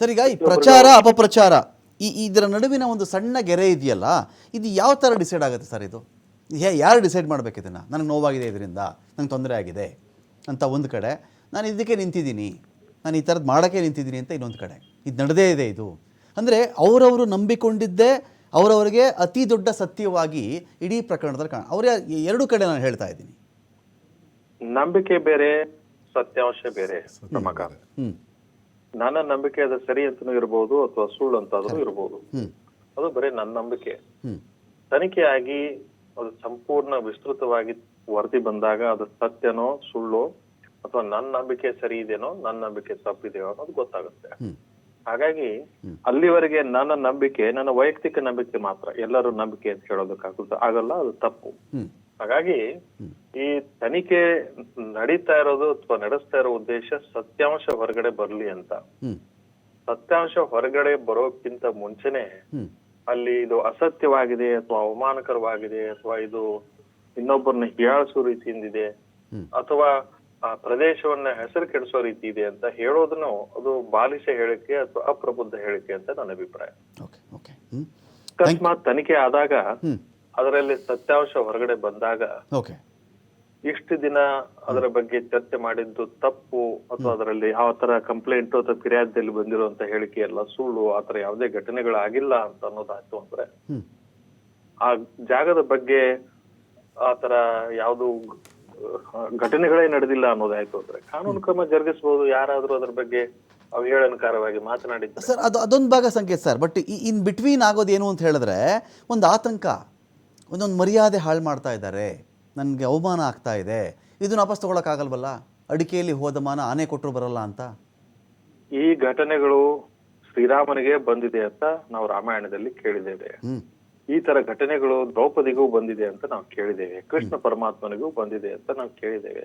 Sir ಈಗ ಈ ಪ್ರಚಾರ ಅಪಪ್ರಚಾರ ಈ ಇದರ ನಡುವಿನ ಒಂದು ಸಣ್ಣ ಗೆರೆ ಇದೆಯಲ್ಲ ಇದು ಯಾವ ಥರ ಡಿಸೈಡ್ ಆಗುತ್ತೆ ಸರ್ ಇದು? ಹೇ ಯಾರು ಡಿಸೈಡ್ ಮಾಡಬೇಕು ಇದನ್ನು? ನನಗೆ ನೋವಾಗಿದೆ ಇದರಿಂದ ನಂಗೆ ತೊಂದರೆ ಆಗಿದೆ ಅಂತ ಒಂದು ಕಡೆ ನಾನು ಇದಕ್ಕೆ ನಿಂತಿದ್ದೀನಿ ನಾನು ಈ ಥರದ್ದು ಮಾಡೋಕ್ಕೆ ನಿಂತಿದ್ದೀನಿ ಅಂತ ಇನ್ನೊಂದು ಕಡೆ. ಇದು ನಡೆದೇ ಇದೆ ಇದು. ಅಂದರೆ ಅವರವರು ನಂಬಿಕೊಂಡಿದ್ದೇ ಅವರವರಿಗೆ ಅತಿ ದೊಡ್ಡ ಸತ್ಯವಾಗಿ ಇಡೀ ಪ್ರಕರಣದಲ್ಲಿ ಕಾಣ ಅವರ ಎರಡು ಕಡೆ ನಾನು ಹೇಳ್ತಾ ಇದ್ದೀನಿ. ನಂಬಿಕೆ ಬೇರೆ ಸತ್ಯಾಂಶ ಬೇರೆ ನನ್ನ ನಂಬಿಕೆ ಅದು ಸರಿ ಅಂತನೂ ಇರಬಹುದು ಅಥವಾ ಸುಳ್ಳು ಅಂತಾದ್ರೂ ಇರಬಹುದು ಅದು ಬರೀ ನನ್ನ ನಂಬಿಕೆ. ತನಿಖೆಯಾಗಿ ತನಿಖೆ ಆಗಿ ಅದು ಸಂಪೂರ್ಣ ವಿಸ್ತೃತವಾಗಿ ವರದಿ ಬಂದಾಗ ಅದು ಸತ್ಯನೋ ಸುಳ್ಳು ಅಥವಾ ನನ್ನ ನಂಬಿಕೆ ಸರಿ ಇದೆನೋ ನನ್ನ ನಂಬಿಕೆ ತಪ್ಪಿದೆಯೋ ಅನ್ನೋದು ಗೊತ್ತಾಗುತ್ತೆ. ಹಾಗಾಗಿ ಅಲ್ಲಿವರೆಗೆ ನನ್ನ ನಂಬಿಕೆ ನನ್ನ ವೈಯಕ್ತಿಕ ನಂಬಿಕೆ ಮಾತ್ರ ಎಲ್ಲರೂ ನಂಬಿಕೆ ಅಂತ ಹೇಳೋದಕ್ಕಾಗುತ್ತೆ? ಆಗಲ್ಲ ಅದು ತಪ್ಪು. ಹಾಗಾಗಿ ಈ ತನಿಖೆ ನಡೀತಾ ಇರೋದು ಅಥವಾ ನಡೆಸ್ತಾ ಇರೋ ಉದ್ದೇಶ ಸತ್ಯಾಂಶ ಹೊರಗಡೆ ಬರ್ಲಿ ಅಂತ. ಸತ್ಯಾಂಶ ಹೊರಗಡೆ ಬರೋಕ್ಕಿಂತ ಮುಂಚೆನೆ ಅಲ್ಲಿ ಇದು ಅಸತ್ಯವಾಗಿದೆ ಅಥವಾ ಅವಮಾನಕರವಾಗಿದೆ ಅಥವಾ ಇದು ಇನ್ನೊಬ್ಬರನ್ನ ಹೀಯಾಳಿಸೋ ರೀತಿಯಿಂದಿದೆ. ಅಥವಾ ಆ ಪ್ರದೇಶವನ್ನ ಹೆಸರು ಕೆಡಿಸೋ ರೀತಿ ಇದೆ ಅಂತ ಹೇಳೋದನ್ನು ಅದು ಬಾಲಿಶ ಹೇಳಿಕೆ ಅಥವಾ ಅಪ್ರಬುದ್ಧ ಹೇಳಿಕೆ ಅಂತ ನನ್ನ ಅಭಿಪ್ರಾಯ. ಅಕಸ್ಮಾತ್ ತನಿಖೆ ಆದಾಗ ಅದರಲ್ಲಿ ಸತ್ಯಾಂಶ ಹೊರಗಡೆ ಬಂದಾಗ ಓಕೆ ಇಷ್ಟು ದಿನ ಅದರ ಬಗ್ಗೆ ಚರ್ಚೆ ಮಾಡಿದ್ದು ತಪ್ಪು ಅಥವಾ ಅದರಲ್ಲಿ ಯಾವ ತರ ಕಂಪ್ಲೇಂಟ್ ಅಥವಾ ಫಿರ್ಯಾದಲ್ಲಿ ಬಂದಿರುವಂತ ಹೇಳಿಕೆ ಎಲ್ಲ ಸುಳ್ಳು ಆತರ ಯಾವುದೇ ಘಟನೆಗಳಾಗಿಲ್ಲ ಅಂತ ಅನ್ನೋದಾಯ್ತು ಅಂದ್ರೆ ಆ ಜಾಗದ ಬಗ್ಗೆ ಆತರ ಯಾವುದು ಘಟನೆಗಳೇ ನಡೆದಿಲ್ಲ ಅನ್ನೋದಾಯ್ತು ಅಂದ್ರೆ ಕಾನೂನು ಕ್ರಮ ಜರುಗಿಸಬಹುದು ಯಾರಾದ್ರೂ ಅದ್ರ ಬಗ್ಗೆ ಅವಹೇಳನಕಾರವಾಗಿ ಮಾತನಾಡಿದ್ದ ಸರ್ ಅದು ಅದೊಂದು ಭಾಗ ಸಂಕೇತ ಸರ್ ಬಟ್ ಇನ್ ಬಿಟ್ವೀನ್ ಆಗೋದು ಏನು ಅಂತ ಹೇಳಿದ್ರೆ ಒಂದು ಆತಂಕ ಒಂದೊಂದು ಮರ್ಯಾದೆ ಹಾಳು ಮಾಡ್ತಾ ಇದ್ದಾರೆ. ನನಗೆ ಅವಮಾನ ಆಗ್ತಾ ಇದೆ. ಇದನ್ನ ವಾಪಸ್ ತಗೊಳಕ್ಕಾಗಲ್ವಲ್ಲ? ಅಡಿಕೆಯಲ್ಲಿ ಹೋದ ಮಾನ ಆನೆ ಕೊಟ್ಟರು ಬರಲ್ಲ ಅಂತ? ಈ ಘಟನೆಗಳು ಶ್ರೀರಾಮನಿಗೆ ಬಂದಿದೆ ಅಂತ ನಾವು ರಾಮಾಯಣದಲ್ಲಿ ಕೇಳಿದ್ದೇವೆ. ಈ ತರ ಘಟನೆಗಳು ದ್ರೌಪದಿಗೂ ಬಂದಿದೆ ಅಂತ ನಾವು ಕೇಳಿದ್ದೇವೆ. ಕೃಷ್ಣ ಪರಮಾತ್ಮನಿಗೂ ಬಂದಿದೆ ಅಂತ ನಾವು ಕೇಳಿದ್ದೇವೆ.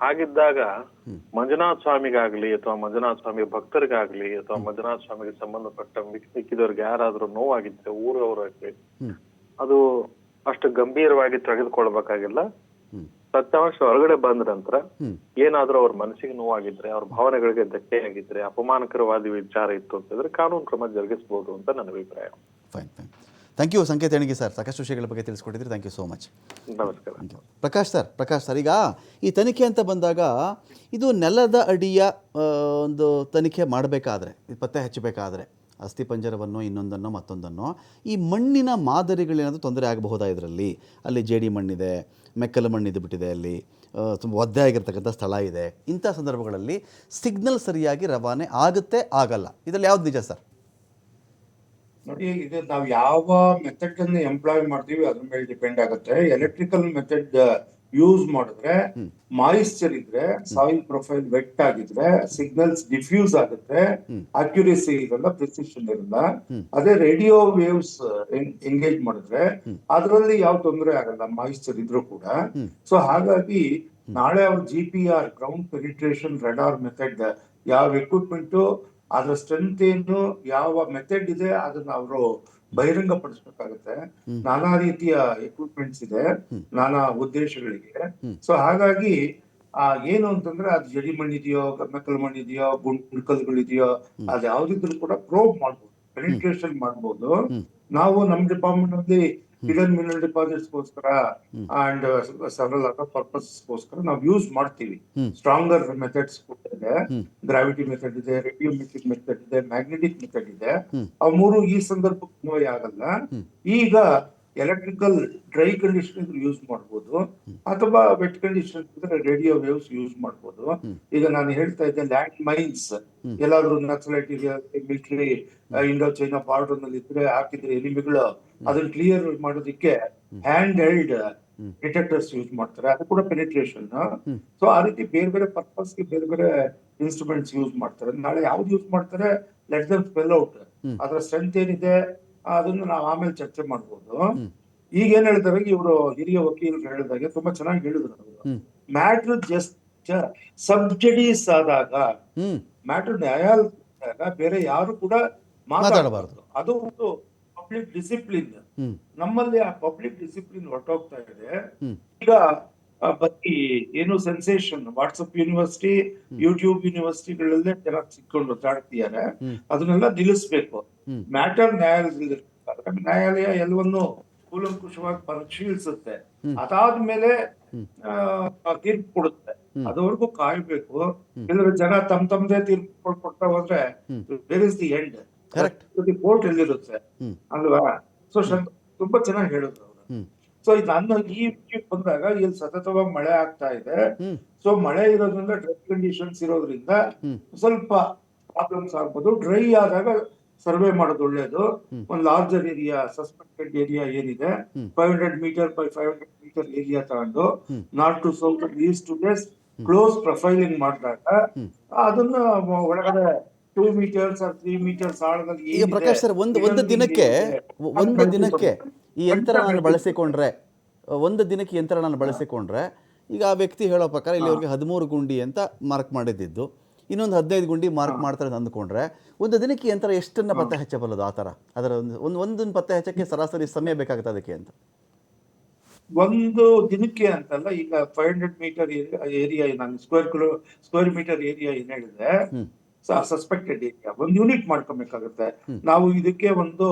ಹಾಗಿದ್ದಾಗ ಮಂಜುನಾಥ ಸ್ವಾಮಿಗಾಗ್ಲಿ ಅಥವಾ ಮಂಜುನಾಥ ಸ್ವಾಮಿ ಭಕ್ತರಿಗಾಗ್ಲಿ ಅಥವಾ ಮಂಜುನಾಥ ಸ್ವಾಮಿಗೆ ಸಂಬಂಧಪಟ್ಟ ಮಿಕ್- ಮಿಕ್ಕಿದವ್ರಿಗೆ ಯಾರಾದ್ರೂ ನೋವಾಗಿದ್ರೆ ಊರವರಾಗ್ಲಿ ಅದು ಅಷ್ಟು ಗಂಭೀರವಾಗಿ ತೆಗೆದುಕೊಳ್ಬೇಕಾಗಿಲ್ಲ. ಸತ್ಯಾಂಶ ಹೊರಗಡೆ ಬಂದ ನಂತರ ಏನಾದ್ರೂ ಅವ್ರ ಮನಸ್ಸಿಗೆ ನೋವಾಗಿದ್ರೆ ಅವ್ರ ಭಾವನೆಗಳಿಗೆ ಧಕ್ಕೆ ಆಗಿದ್ರೆ ಅಪಮಾನಕರವಾದ ವಿಚಾರ ಇತ್ತು ಅಂತಂದ್ರೆ ಕಾನೂನು ಕ್ರಮ ಜರುಗಿಸಬಹುದು ಅಂತ ನನ್ನ ಅಭಿಪ್ರಾಯ. ಫೈನ್ ಫೈನ್ ಥ್ಯಾಂಕ್ ಯು ಸಂಕೇತ ಎಣಿಗೆ ಸರ್ ಸಾಕಷ್ಟು ವಿಷಯಗಳ ಬಗ್ಗೆ ತಿಳಿಸ್ಕೊಟ್ಟಿದ್ರಿ ಥ್ಯಾಂಕ್ ಯು ಸೋ ಮಚ್ ನಮಸ್ಕಾರ. ಪ್ರಕಾಶ್ ಸರ್ ಪ್ರಕಾಶ್ ಸರ್ ಈಗ ಈ ತನಿಖೆ ಅಂತ ಬಂದಾಗ ಇದು ನೆಲದ ಅಡಿಯ ಒಂದು ತನಿಖೆ ಮಾಡಬೇಕಾದ್ರೆ ಪತ್ತೆ ಹಚ್ಚಬೇಕಾದ್ರೆ ಅಸ್ಥಿಪಂಜರವನ್ನು ಇನ್ನೊಂದನ್ನು, ಮತ್ತೊಂದನ್ನು, ಈ ಮಣ್ಣಿನ ಮಾದರಿಗಳೇನಾದರೂ ತೊಂದರೆ ಆಗಬಹುದಾ ಇದರಲ್ಲಿ? ಅಲ್ಲಿ ಜೇಡಿ ಮಣ್ಣಿದೆ, ಮೆಕ್ಕಲು ಮಣ್ಣಿದ್ದು ಬಿಟ್ಟಿದೆ ಅಲ್ಲಿ ತುಂಬ ಒದ್ದೆ ಆಗಿರ್ತಕ್ಕಂಥ ಸ್ಥಳ ಇದೆ. ಇಂಥ ಸಂದರ್ಭಗಳಲ್ಲಿ ಸಿಗ್ನಲ್ ಸರಿಯಾಗಿ ರವಾನೆ ಆಗುತ್ತೆ, ಆಗಲ್ಲ. ಇದರಲ್ಲಿ ಯಾವ್ದು ನಿಜ ಸರ್? ನೋಡಿ, ಇದು ನಾವು ಯಾವ ಮೆಥಡ್ ಅನ್ನು ಎಂಪ್ಲಾಯ್ ಮಾಡ್ತೀವಿ, ಅದ್ರ ಮೇಲೆ ಡಿಪೆಂಡ್ ಆಗುತ್ತೆ. ಎಲೆಕ್ಟ್ರಿಕಲ್ ಮೆಥಡ್ ಯೂಸ್ ಮಾಡಿದ್ರೆ ಮಾಯಿಶ್ಚರ್ ಇದ್ರೆ ಸಾಯಿಲ್ ಪ್ರೊಫೈಲ್ ವೆಟ್ ಆಗಿದ್ರೆ ಸಿಗ್ನಲ್ಸ್ ಡಿಫ್ಯೂಸ್ ಆಗುತ್ತೆ ಅಕ್ಯುರೇಸಿ ಇರಲ್ಲ ಪ್ರಿಸಿಷನ್ ಇರಲ್ಲ. ಅದೇ ರೇಡಿಯೋ ವೇವ್ಸ್ ಎಂಗೇಜ್ ಮಾಡಿದ್ರೆ ಅದರಲ್ಲಿ ಯಾವ ತೊಂದರೆ ಆಗಲ್ಲ ಮಾಯಿಶ್ಚರ್ ಇದ್ರೂ ಕೂಡ. ಸೊ ಹಾಗಾಗಿ ನಾಳೆ ಅವ್ರ G P R ground penetration radar method ಯಾವ ಎಕ್ವಿಪ್ಮೆಂಟ್ ಅದರ ಸ್ಟ್ರೆಂತ್ ಏನು ಯಾವ ಮೆಥಡ್ ಇದೆ ಅದನ್ನ ಅವರು ಬಹಿರಂಗ ಪಡಿಸ್ಬೇಕಾಗತ್ತೆ ನಾನಾ ರೀತಿಯ ಎಕ್ವಿಪ್ಮೆಂಟ್ಸ್ ಇದೆ ನಾನಾ ಉದ್ದೇಶಗಳಿಗೆ. ಸೊ ಹಾಗಾಗಿ ಆ ಏನು ಅಂತಂದ್ರೆ ಅದು ಜಡಿ ಮಣ್ಣಿದೆಯೋ ಮೆಕ್ಕಲು ಮಣ್ಣಿದೆಯೋ ಗುಂಡ್ಕಲ್ಗಳಿದೆಯೋ ಅದ್ ಯಾವ್ದಿದ್ರು ಕೂಡ ಪ್ರೋಬ್ ಮಾಡ್ಬೋದು. ಪೆನಿಟ್ರೇಷನ್ ಮಾಡ್ಬೋದು. ನಾವು ನಮ್ ಡಿಪಾರ್ಟ್ಮೆಂಟ್ ಅಲ್ಲಿ ಹಿಡನ್ ಮಿನರಲ್ ಡಿಪಾಸಿಟ್ಸ್ಗೋಸ್ಕರ ಅಂಡ್ ಸೆವರಲ್ ಅದರ್ ಪರ್ಪಸ್ಗೋಸ್ಕರ ನಾವು ಯೂಸ್ ಮಾಡ್ತೀವಿ. ಸ್ಟ್ರಾಂಗರ್ ಮೆಥಡ್ಸ್ ಕೂಡ ಇದೆ ಗ್ರಾವಿಟಿ ಮೆಥಡ್ ಇದೆ ರೇಡಿಯೋಮೆಟ್ರಿಕ್ ಮೆಥಡ್ ಇದೆ ಮ್ಯಾಗ್ನೆಟಿಕ್ ಮೆಥಡ್ ಇದೆ. ಆ ಮೂರು ಈ ಸಂದರ್ಭಕ್ಕೆ ಅನ್ವಯ ಆಗಲ್ಲ. ಈಗ ಎಲೆಕ್ಟ್ರಿಕಲ್ ಡ್ರೈ ಕಂಡೀಷನ್ ಯೂಸ್ ಮಾಡ್ಬೋದು. ಅಥವಾ ವೆಟ್ ಕಂಡೀಷನ್ ಇದ್ರೆ ರೇಡಿಯೋ ವೇವ್ಸ್ ಯೂಸ್ ಮಾಡ್ಬೋದು. ಈಗ ನಾನು ಹೇಳ್ತಾ ಇದ್ದೆ ಲ್ಯಾಂಡ್ ಮೈನ್ಸ್ ಎಲ್ಲಾದ್ರೂ ನಕ್ಸಲೈಟ್ ಮಿಲಿಟರಿ ಇಂಡೋ ಚೈನಾ ಬಾರ್ಡರ್ನಲ್ಲಿ ಇದ್ರೆ ಹಾಕಿದ್ರೆ ಎನಿಮಿಗಳು ಅದನ್ನ ಕ್ಲಿಯರ್ ಮಾಡೋದಕ್ಕೆ ಹ್ಯಾಂಡ್ ಹೆಲ್ಡ್ ಡಿಟೆಕ್ಟರ್ಸ್ ಯೂಸ್ ಮಾಡ್ತಾರೆ. ಅದು ಕೂಡ ಪೆನಿಟ್ರೇಷನ್ ಸೊ ಆ ರೀತಿ ಬೇರೆ ಬೇರೆ ಪರ್ಪಸ್ಗೆ ಬೇರೆ ಬೇರೆ ಇನ್ಸ್ಟ್ರೂಮೆಂಟ್ಸ್ ಯೂಸ್ ಮಾಡ್ತಾರೆ. ನಾಳೆ ಯಾವ್ದು ಯೂಸ್ ಮಾಡ್ತಾರೆ? ಲೆಟ್ ದಮ್ ಸ್ಪೆಲ್ ಔಟ್ ಅದರ ಸ್ಟ್ರೆಂತ್ ಏನಿದೆ? ಅದನ್ನ ನಾವು ಆಮೇಲೆ ಚರ್ಚೆ ಮಾಡ್ಬೋದು. ಈಗ ಏನ್ ಹೇಳ್ತಾರೆ ಇವರು ಹಿರಿಯ ವಕೀಲರು ಹೇಳಿದಾಗ ತುಂಬಾ ಚೆನ್ನಾಗಿ ಹೇಳಿದ್ರು ಅವರು. ಮ್ಯಾಟ್ರ್ ಜಸ್ಟ್ ಸಬ್ಜಡೀಸ್ ಆದಾಗ ಮ್ಯಾಟ್ರ್ ನ್ಯಾಯಾಲಯ ಬೇರೆ ಯಾರು ಕೂಡ. ಮಾತಾಡಬಾರದು. ಅದು ಒಂದು ಪಬ್ಲಿಕ್ ಡಿಸಿಪ್ಲಿನ್ ನಮ್ಮಲ್ಲಿ ಆ ಪಬ್ಲಿಕ್ ಡಿಸಿಪ್ಲಿನ್ ಹೊರಟೋಗ್ತಾ ಇದೆ. ಈಗ ಬರೀ ಏನು ಸೆನ್ಸೇಷನ್ ವಾಟ್ಸಪ್ ಯೂನಿವರ್ಸಿಟಿ ಯೂಟ್ಯೂಬ್ ಯೂನಿವರ್ಸಿಟಿಗಳಲ್ಲೇ ಜನ ಸಿಕ್ಕೊಂಡು ತಾಡ್ತಿದ್ದಾರೆ. ಅದನ್ನೆಲ್ಲ ನಿಲ್ಲಿಸ್ಬೇಕು. ಮ್ಯಾಟರ್ ನ್ಯಾಯಾಲಯದಲ್ಲಿ ನ್ಯಾಯಾಲಯ ಎಲ್ಲವನ್ನು ಕೂಲಂಕುಷವಾಗಿ ಪರಿಶೀಲಿಸುತ್ತೆ. ಅದಾದ್ಮೇಲೆ ತೀರ್ಪು ಕೊಡುತ್ತೆ. ಅದವರೆಗೂ ಕಾಯ್ಬೇಕು. ಇಲ್ಲ ಜನ ತಮ್ ತಮ್ದೇ ತೀರ್ಪು ಕೊಡ್ತಾ ಹೋದ್ರೆ ಇಸ್ ದಿ ಎಂಡ್. ಕೋರ್ಟ್ ಎಲ್ಲಿರುತ್ತೆ. ಅಲ್ವಾ? ಸೊ ತುಂಬಾ ಚೆನ್ನಾಗಿ ಹೇಳಿದ್ರು ಅವರು. ಸೊ ಇದು ನನ್ನ ಈ ವಿಷಯಕ್ಕೆ ಬಂದಾಗ ಇಲ್ಲಿ ಸತತವಾಗಿ ಮಳೆ ಆಗ್ತಾ ಇದೆ. ಸೊ ಮಳೆ ಇರೋದ್ರಿಂದ ಡ್ರೈ ಕಂಡೀಷನ್ಸ್ ಇರೋದ್ರಿಂದ ಸ್ವಲ್ಪ ಪ್ರಾಬ್ಲಮ್ಸ್ ಆಗ್ಬೋದು. ಡ್ರೈ ಆದಾಗ ಸರ್ವೆ ಮಾಡೋದು ಒಳ್ಳೇದು. ಒಂದು ಲಾರ್ಜರ್ ಏರಿಯಾ ಸಸ್ಪೆಕ್ಟೆಡ್ ಏರಿಯಾ ಏನಿದೆ. Five hundred metre by five hundred metre area ತಗೊಂಡು north to south east to west close profiling ಮಾಡಿದಾಗ ಅದನ್ನ ಒಳಗಡೆ ಟೂ ಮೀಟರ್ಸ್ ತ್ರೀ ಮೀಟರ್ಸ್ ಆಳದಲ್ಲಿ ಈಗ ಪ್ರಕಾಶ್ ಸರ್ ಒಂದು ಒಂದು ದಿನಕ್ಕೆ ಒಂದು ದಿನಕ್ಕೆ ಈ ಯಂತ್ರ ನಾನು ಬಳಸಿಕೊಂಡ್ರೆ ಒಂದು ದಿನಕ್ಕೆ ಯಂತ್ರಗಳನ್ನು ಯಂತ್ರ ನಾನು ಬಳಸಿಕೊಂಡ್ರೆ ಈಗ ಆ ವ್ಯಕ್ತಿ ಹೇಳೋ ಪ್ರಕಾರ ಇಲ್ಲಿ ಅವ್ರಿಗೆ ಹದಿಮೂರು ಗುಂಡಿ ಅಂತ ಮಾರ್ಕ್ ಮಾಡಿದ್ದಿದ್ದು ಇನ್ನೊಂದು ಹದಿನೈದು ಗುಂಡಿ ಮಾರ್ಕ್ ಮಾಡ್ತಾರೆ ಅಂತ ಅಂದ್ಕೊಂಡ್ರೆ ಒಂದು ದಿನಕ್ಕೆ ಯಂತ್ರ ಎಷ್ಟನ್ನ ಪತ್ತೆ ಹಚ್ಚಬಲ್ಲದು ಆ ಥರ? ಅದರ ಒಂದು ಒಂದು ಒಂದೊಂದು ಪತ್ತೆ ಹಚ್ಚಕ್ಕೆ ಸರಾಸರಿ ಸಮಯ ಬೇಕಾಗುತ್ತೆ ಅದಕ್ಕೆ ಅಂತ? ಒಂದು ದಿನಕ್ಕೆ ಅಂತಲ್ಲ ಈಗ ಫೈವ್ ಹಂಡ್ರೆಡ್ ಮೀಟರ್ ಏರಿಯಾ ನಾನು square kilo square metre area ಏನ್ ಹೇಳಿದೆ ಹ್ಮ್. ಸಸ್ಪೆಕ್ಟೆಡ್ ಏರಿಯಾ ಒಂದು ಯೂನಿಟ್ ಮಾಡ್ಕೊಬೇಕಾಗುತ್ತೆ. ನಾವು ಇದಕ್ಕೆ ಒಂದು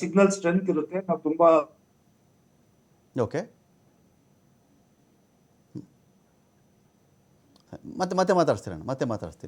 ಸಿಗ್ನಲ್ ಸ್ಟ್ರೆಂತ್ ಇರುತ್ತೆ. ನಾವು ತುಂಬಾ ಓಕೆ ಮತ್ತೆ ಮತ್ತೆ ಮಾತಾಡ್ತೀರಣ್ಣ ಮತ್ತೆ ಮಾತಾಡ್ಸ್ತೀನಿ.